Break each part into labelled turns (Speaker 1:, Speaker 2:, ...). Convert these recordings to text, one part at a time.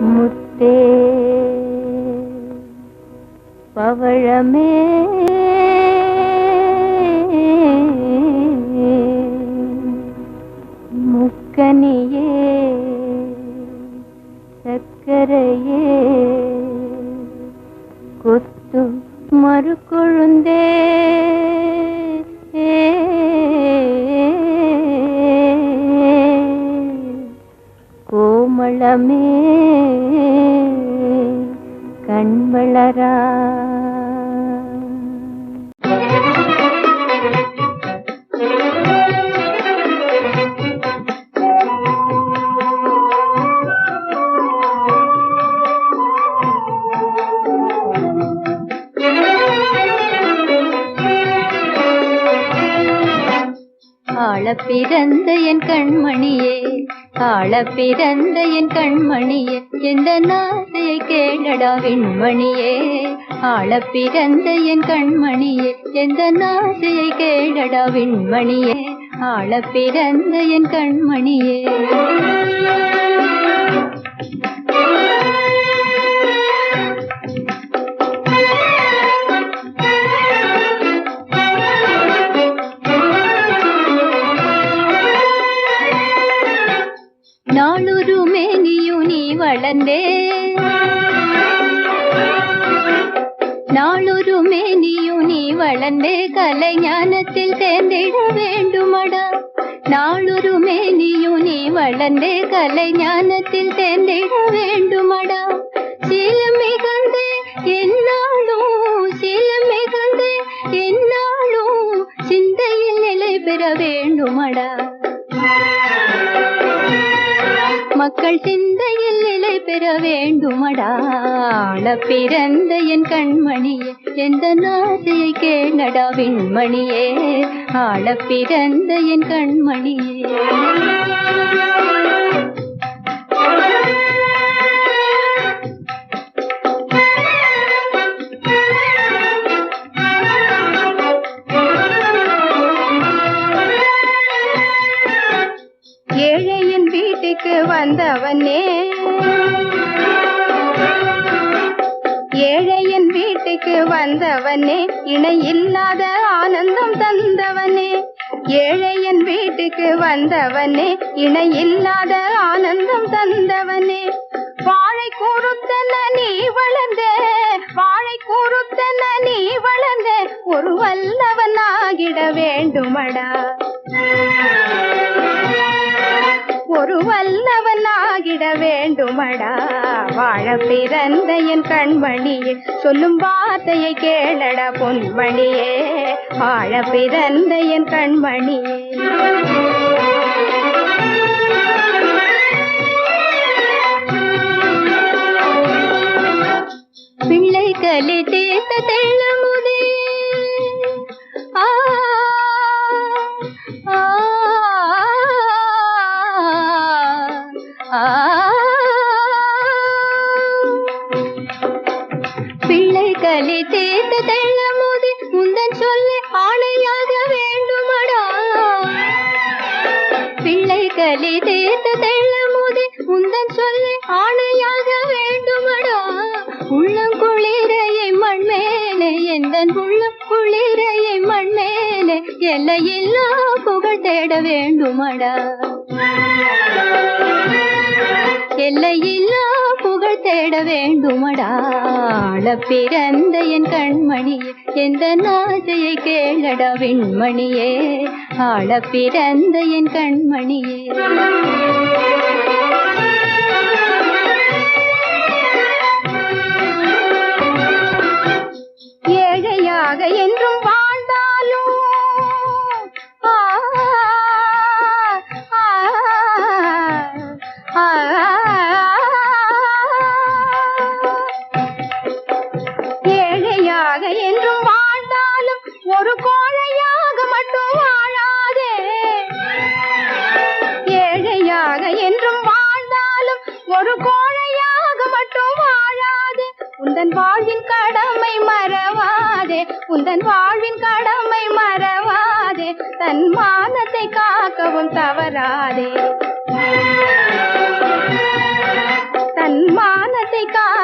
Speaker 1: முத்தே. பவழமே. முக்கனியே. சக்கரையே. கொத்து மறுக்கொழுந்தே கோமளமே கண்வளரா ஆள பிறந்த என் கண்மணியே ஆள பிறந்த என் கண்மணியே எந்த நாசையை கேளடா வெண்மணியே. ஆள பிறந்த என் கண்மணியே எந்த நாசையை கேளடா வெண்மணியே. ஆள பிறந்த என் கண்மணியே. வளர்ந்தே. நாளொரு மேனியு நீ வளர்ந்தே. கலை ஞானத்தில் சேர்ந்திட வேண்டுமடா. நாளொரு மேனியு நீ வளர்ந்தே. கலை ஞானத்தில் சேர்ந்திட வேண்டுமடா. சில மிகுந்தே என்னாலும் சில மிகுந்தே என்னாலும் சிந்தையில் நிலை பெற வேண்டுமடா. மக்கள் சிந்தையில் நிலை பெற வேண்டுமடா. ஆள பிறந்த என் கண்மணியே எந்த நாசையை கேளடா விண்மணியே. ஆள பிறந்த என் கண்மணியே. மகனே ஏழையின் வீட்டுக்கு வந்தவனே இணை இல்லாத ஆனந்தம் தந்தவனே. ஏழையின் வீட்டுக்கு வந்தவனே இணை இல்லாத ஆனந்தம் தந்தவனே. வாழை கூறுத்தன நீ வளர்ந்த வாழை கூறுத்தன நீ வளர்ந்த ஒரு வல்லவனாகிட வேண்டுமடா. ஒரு வல்லவனாகிட வேண்டுமடா. வாழ பிறந்த என் கண்மணியே சொல்லும் வார்த்தையை கேளடா பொன்மணியே. வாழ பிறந்த என் கண்மணியே. பிள்ளை கலி தீர்த்த பிள்ளைகளை பிள்ளை கலி போது முந்தன் சொல்லி ஆணையாக வேண்டுமடா. பிள்ளைகளை கலி தீர்த்த போது முந்தன் சொல்லி ஆணையாக வேண்டுமடா. உள்ளம் குளிரையை மண் மேலே எந்தன் உள்ளம் குளிரையை மண் மேலே எல்லையில்லா புகழ் தேட வேண்டுமடா. எல்லையில்லா புகழ் தேட வேண்டுமடா. பிறந்த என் கண்மணியே எந்த நாசையை கேளடா விண்மணியே. ஆள பிறந்த என் கண்மணியே. ஏழையாக என்றும் ஏழையாக என்றும் வாழ்ந்தாலும் ஒரு கோழையாக மட்டும் வாழாதே. ஏழையாக என்றும் வாழ்ந்தாலும் ஒரு கோழையாக மட்டும் வாழாதே. உந்தன் வாழ்வின் கடமை மறவாதே. உந்தன் வாழ்வின் கடமை மறவாதே. தன் மானத்தை காக்கவும் தவறாதே.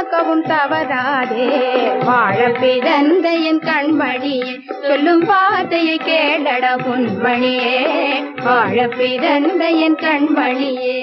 Speaker 2: காக்கவும் தவறாதே வாழ பிறந்த என் கண்மணியே சொல்லும் வார்த்தையை கேளட பொன்மணியே வாழ பிறந்த என் கண்மணியே.